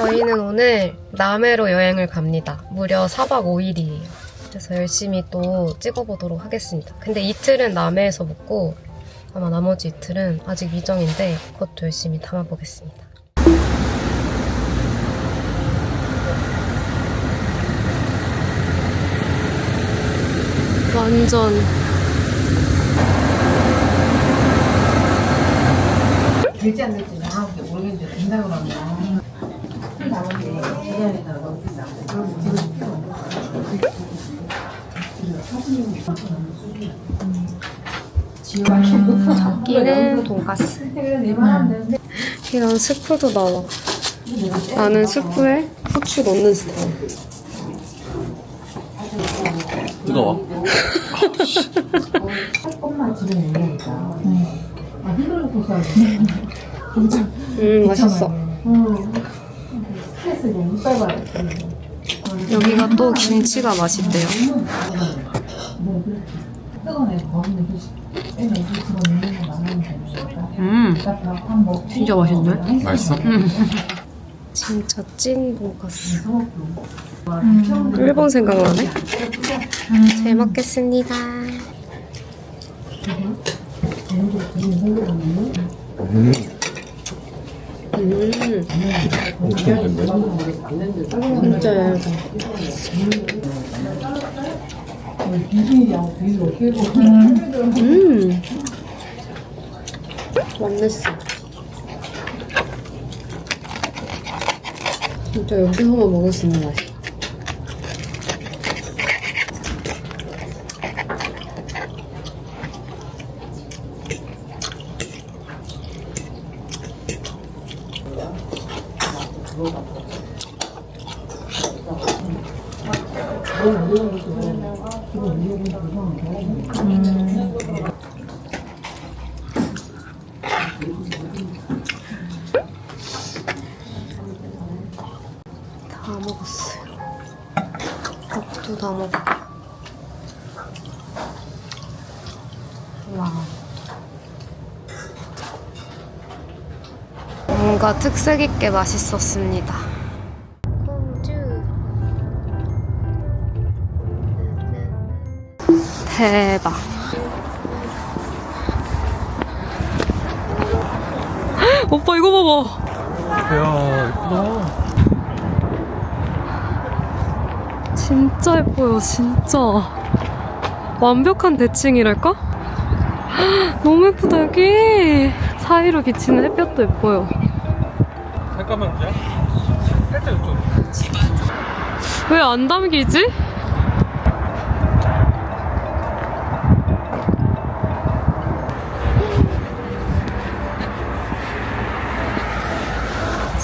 저희는 오늘 남해로 여행을 갑니다. 무려 4박 5일이에요. 그래서 열심히 또 찍어보도록 하겠습니다. 근데 이틀은 남해에서 묵고 아마 나머지 이틀은 아직 미정인데 그것도 열심히 담아보겠습니다. 완전 될지 안 될지 나하고 모르겠는데 된다고 나머지 끼는 돈가스. 이런 스프도 나와. 나는 스프에 후추 넣는 스타일. 뜨거워. 서 음, 맛있어. 스트레스 좀 이빨 봐야 여기가 또 김치가 맛있대요. 뜨거운 애 거기는 빼면 이 집어넣는 거 나가면 되니까. 음, 밥한 먹고. 진짜 맛있네. 맛있어? 진짜 찐 돈가스. 음. 일본 생각나네? 잘 먹겠습니다. 음, 음, 맛있네. 진짜. 음, 맛냈어. 진짜 여기서만 먹을 수 있는 맛이야. 다 먹었어요. 밥도 다 먹고. 와. 뭔가 특색 있게 맛있었습니다. 대박. 오빠 이거 봐봐. 야, 예쁘다. 진짜 예뻐요, 진짜. 완벽한 대칭이랄까? 너무 예쁘다, 여기. 사이로 비치는 햇볕도 예뻐요. 잠깐만, 야. 살짝 이쪽. 왜안 담기지?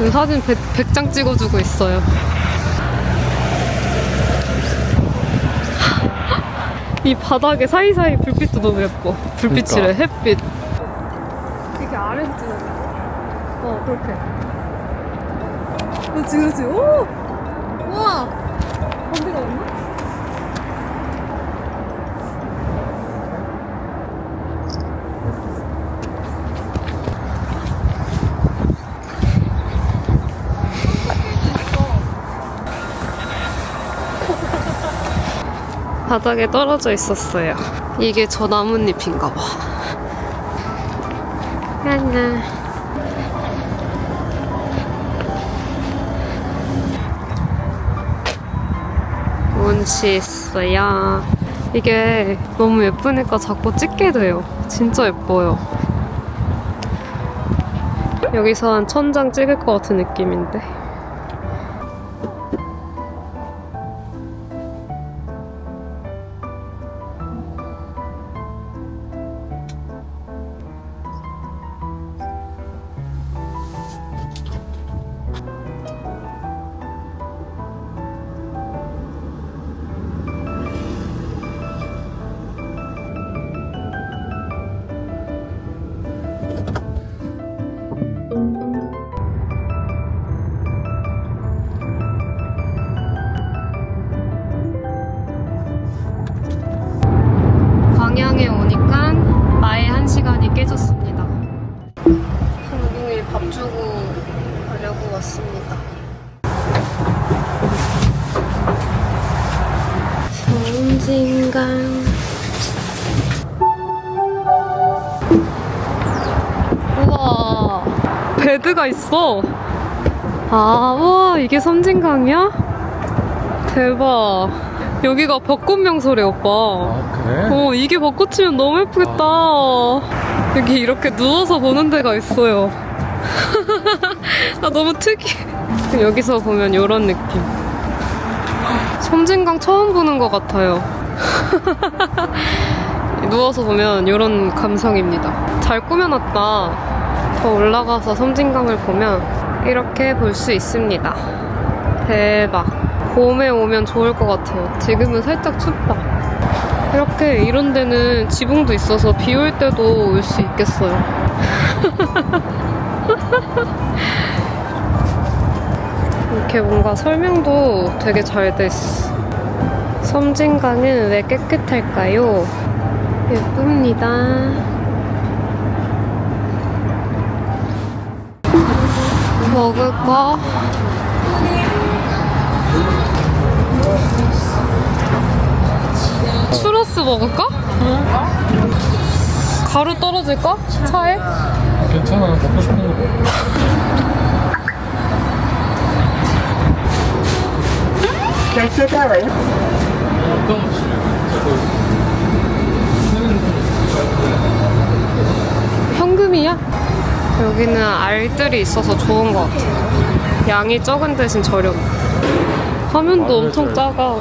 지금 사진 100, 100 장 찍어주고 있어요. 이 바닥에 사이사이 불빛도 너무 예뻐. 불빛이래, 햇빛. 되게 아래서 거. 어, 그렇게. 그렇지, 그렇지. 오! 우와! 번개가 없나? 바닥에 떨어져 있었어요. 이게 저 나뭇잎인가 봐. 안녕. 운치 있어요. 이게 너무 예쁘니까 자꾸 찍게 돼요. 진짜 예뻐요. 여기서 한 천장 찍을 것 같은 느낌인데. 배드가 있어. 아, 와, 이게 섬진강이야? 대박. 여기가 벚꽃 명소래, 오빠. 아 그래? 어, 이게 벚꽃이면 너무 예쁘겠다. 여기 이렇게 누워서 보는 데가 있어요. 아, 너무 특이해. 여기서 보면 이런 느낌. 섬진강 처음 보는 것 같아요. 누워서 보면 이런 감성입니다. 잘 꾸며놨다. 더 올라가서 섬진강을 보면 이렇게 볼 수 있습니다. 대박. 봄에 오면 좋을 것 같아요. 지금은 살짝 춥다. 이렇게 이런 데는 지붕도 있어서 비 올 때도 올 수 있겠어요. 이렇게 뭔가 설명도 되게 잘 돼 있어. 섬진강은 왜 깨끗할까요? 예쁩니다. 먹을까? 추러스 먹을까? 가루 떨어질까? 차에? 괜찮아 먹고 싶은 거 먹어 거 현금 여기는 알들이 있어서 좋은 것 같아. 양이 적은 대신 저렴. 화면도 엄청 작아.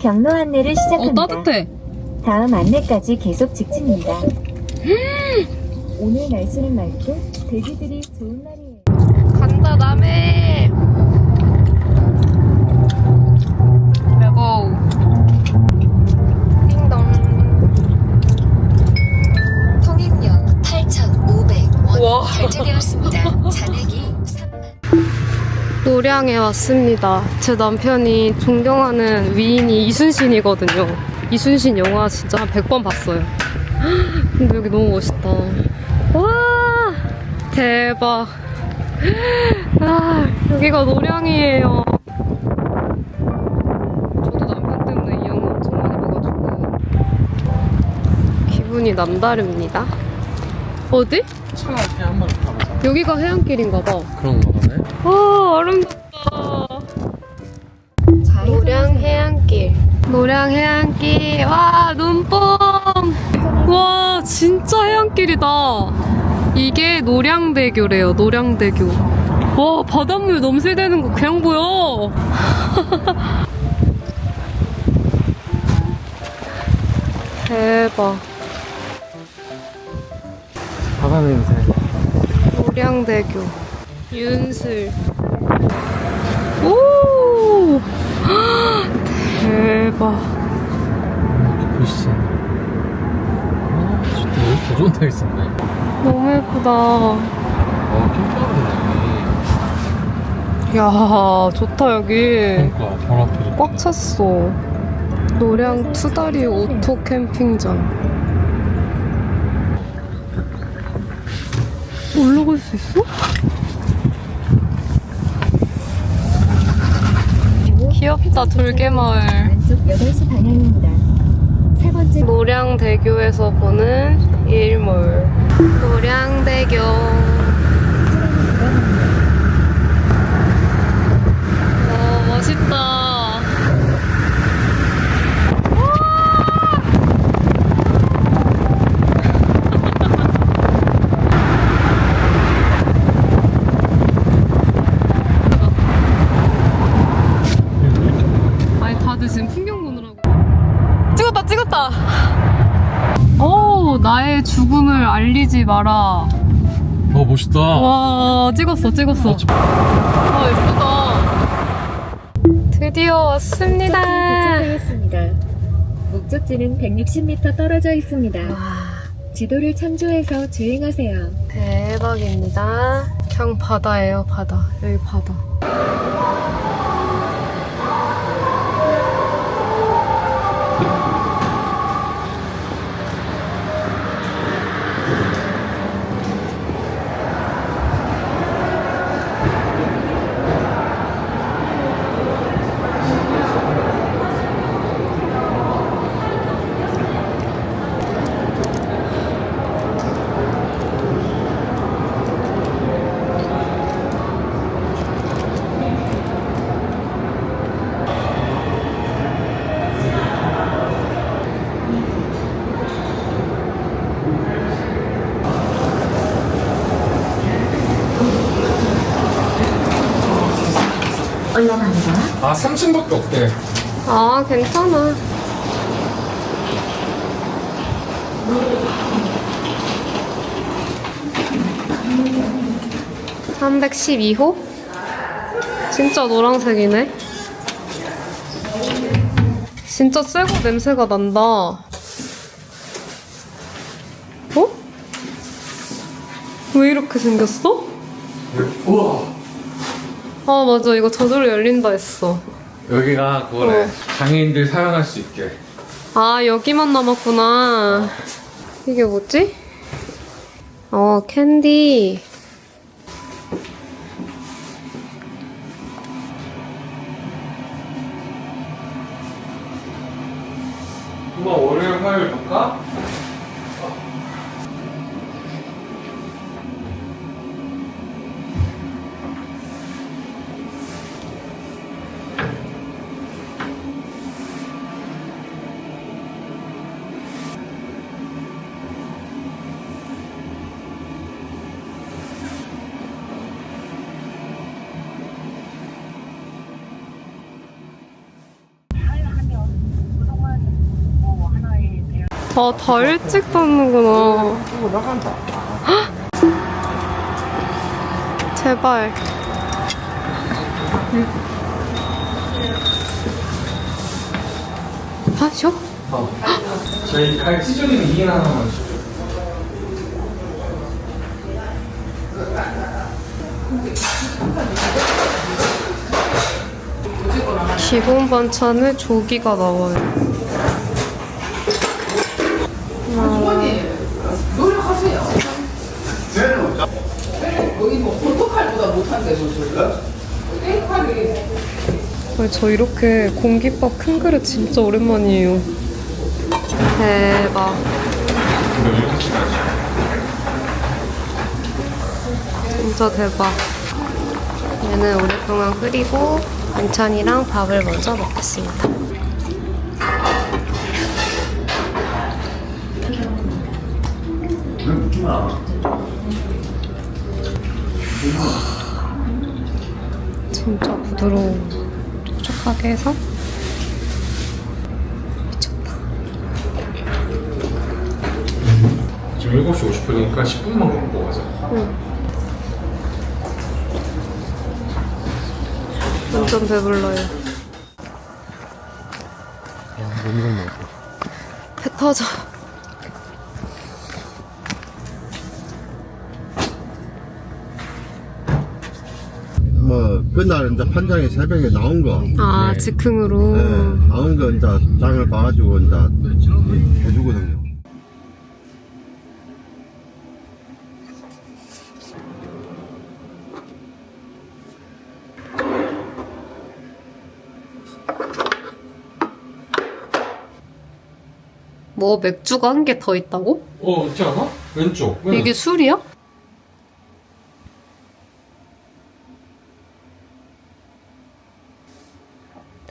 경로 안내를 어, 시작합니다. 따뜻해. 다음 안내까지 계속 직진입니다. 오늘 날씨는 맑고 대기들이 좋은 날이에요. 간다, 남해. 결제되었습니다. 잔액이 3만 노량에 왔습니다. 제 남편이 존경하는 위인이 이순신이거든요. 이순신 영화 진짜 한 100번 봤어요. 근데 여기 너무 멋있다. 와! 대박. 아, 여기가 노량이에요. 저도 남편 때문에 이 영화 엄청 많이 봐가지고. 기분이 남다릅니다. 어디? 차한테 한번 가보자 여기가 해안길인가 봐. 그런가 보네 와, 아름답다. 노량 해안길. 노량 해안길. 와, 눈뽕. 와, 진짜 해안길이다. 이게 노량대교래요, 노량대교. 와, 바닷물 넘실대는 거 그냥 보여. 대박. 바다 냄새 노량대교. 윤슬. 오! 대박. 보시죠 아 좋다 여기 더 좋은 데 있었네 너무 예쁘다. 아 캠핑하네 야, 좋다, 여기. 그러니까 바로 앞에 이렇게. 꽉 찼어. 노량 투다리 오토 캠핑장. 올라갈 수 있어? 귀엽다, 돌개마을. 왼쪽 8시 방향입니다. 세 번째 노량대교에서 보는 일몰. 노량대교. 와, 멋있다. 아니, 다들 지금 풍경 보느라고. 찍었다, 찍었다! 오, 나의 죽음을 알리지 마라. 어 멋있다 와, 찍었어, 찍었어. 어, 저- 아, 예쁘다. 드디어 왔습니다. 도착하였습니다. 목적지는 160m 떨어져 있습니다. 와, 지도를 참조해서 주행하세요. 대박입니다. 그냥 바다예요, 바다. 여기 바다. 아 3층밖에 없대 아, 괜찮아. (312호) 진짜 노란색이네 진짜 쇠고 냄새가 난다 어? 왜 이렇게 생겼어? 우와 아 맞아 이거 저절로 열린다 했어 여기가 그거래 어. 장애인들 사용할 수 있게 아 여기만 남았구나 이게 뭐지? 어 캔디 한번 월요일 화요일 볼까? 아더 일찍 닫는구나. 제발 하셔? 어. 저희 갈 시즌은 2인 하나만 주세요 기본 반찬에 조기가 나와요 어머니 노력하세요. 여기 뭐 포토칼보다 못한대 저 땡칼이 아, 저 이렇게 공깃밥 큰 그릇 진짜 오랜만이에요. 대박. 진짜 대박. 얘는 오랫동안 끓이고 반찬이랑 밥을 먼저 먹겠습니다. 진짜 부드러워. 촉촉하게 해서 미쳤다. 지금 7시 50분이니까 10분만 먹고 가자 완전 배불러요. 너무 잘 먹었어 배 터져. 뭐 그날 이제 판장이 새벽에 나온 거 아 네. 즉흥으로. 네, 나온 거 이제 장을 봐가지고 이제 해주거든요. 뭐 맥주가 한 개 더 있다고? 어 있지 않아? 왼쪽 이게 술이야?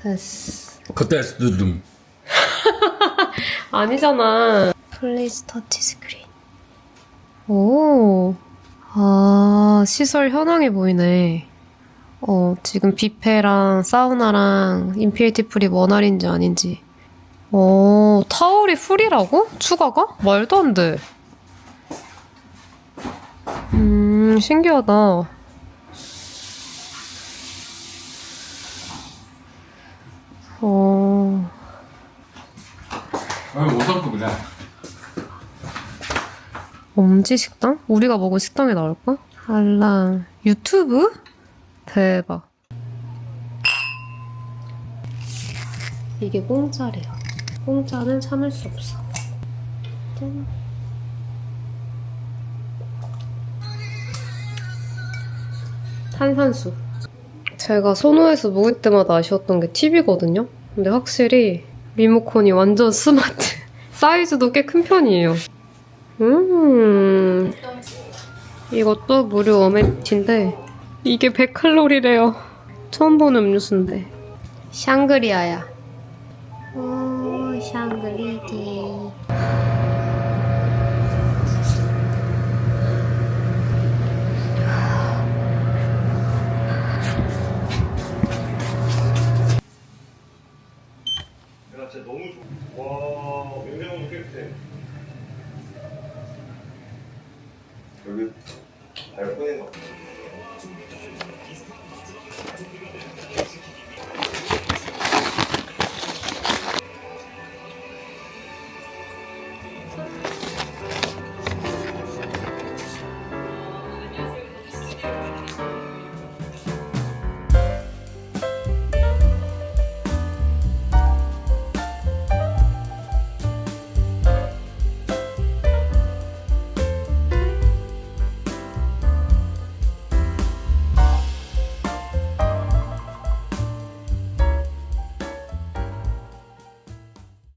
됐어. 그때 스드름 아니잖아. 플레이스 터치 스크린. 오. 아, 시설 현황이 보이네. 어, 지금 뷔페랑 사우나랑 인피니티 풀이 원할인지 아닌지. 어, 타월이 풀이라고? 추가가? 말도 안 돼. 음, 신기하다. 어, 아 5성급이래 엄지 식당? 우리가 먹은 식당에 나올까? 알람. 유튜브? 대박. 이게 공짜래요. 공짜는 참을 수 없어. 짠. 탄산수. 제가 선호해서 묵을 때마다 아쉬웠던 게 TV거든요. 근데 확실히 리모컨이 완전 스마트. 사이즈도 꽤 큰 편이에요. 음. 이것도 무료 어메티인데 이게 100칼로리래요. 처음 보는 음료수인데. 샹그리아야. 오, 샹그리디. One.